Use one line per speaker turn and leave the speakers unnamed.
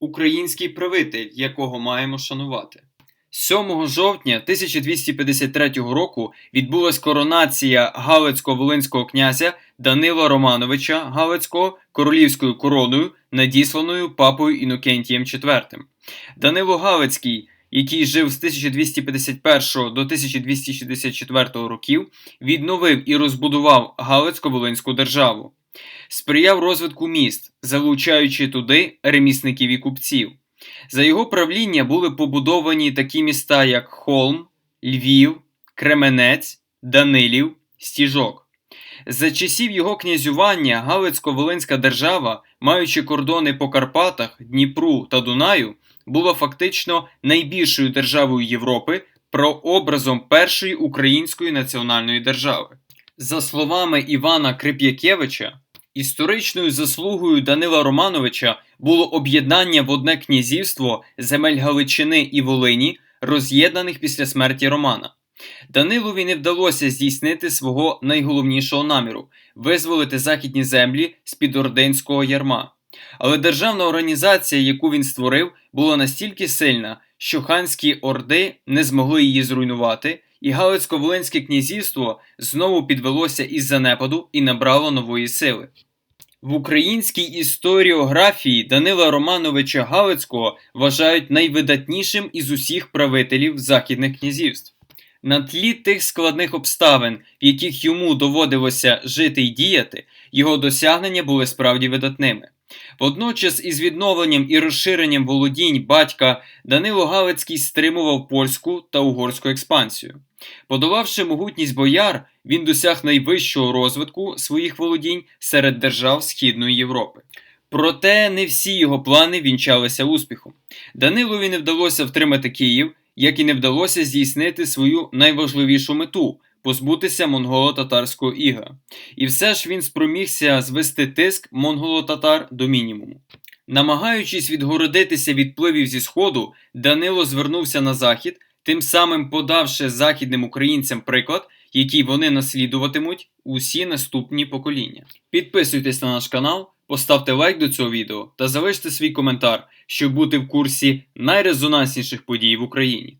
український правитель, якого маємо шанувати. 7 жовтня 1253 року відбулась коронація Галицько-Волинського князя Данила Романовича Галицького королівською короною, надісланою папою Інокентієм IV. Данило Галицький, який жив з 1251 до 1264 років, відновив і розбудував Галицько-Волинську державу, сприяв розвитку міст, залучаючи туди ремісників і купців. За його правління були побудовані такі міста, як Холм, Львів, Кременець, Данилів, Стіжок. За часів його князювання Галицько-Волинська держава, маючи кордони по Карпатах, Дніпру та Дунаю, була фактично найбільшою державою Європи прообразом першої української національної держави. За словами Івана Крип'якевича, історичною заслугою Данила Романовича було об'єднання в одне князівство земель Галичини і Волині, роз'єднаних після смерті Романа. Данилові не вдалося здійснити свого найголовнішого наміру визволити західні землі з-під ординського ярма. Але державна організація, яку він створив, була настільки сильна, що ханські орди не змогли її зруйнувати, і Галицько-Волинське князівство знову підвелося із занепаду і набрало нової сили. В українській історіографії Данила Романовича Галицького вважають найвидатнішим із усіх правителів західних князівств. На тлі тих складних обставин, в яких йому доводилося жити й діяти, його досягнення були справді видатними. Водночас із відновленням і розширенням володінь батька Данило Галицький стримував польську та угорську експансію. Подолавши могутність бояр, він досяг найвищого розвитку своїх володінь серед держав Східної Європи. Проте не всі його плани вінчалися успіхом. Данилові не вдалося втримати Київ, як і не вдалося здійснити свою найважливішу мету позбутися монголо-татарського іга. І все ж він спромігся звести тиск монголо-татар до мінімуму. Намагаючись відгородитися від впливів зі сходу, Данило звернувся на захід, тим самим подавши західним українцям приклад, який вони наслідуватимуть усі наступні покоління. Підписуйтесь на наш канал, поставте лайк до цього відео та залиште свій коментар, щоб бути в курсі найрезонансніших подій в Україні.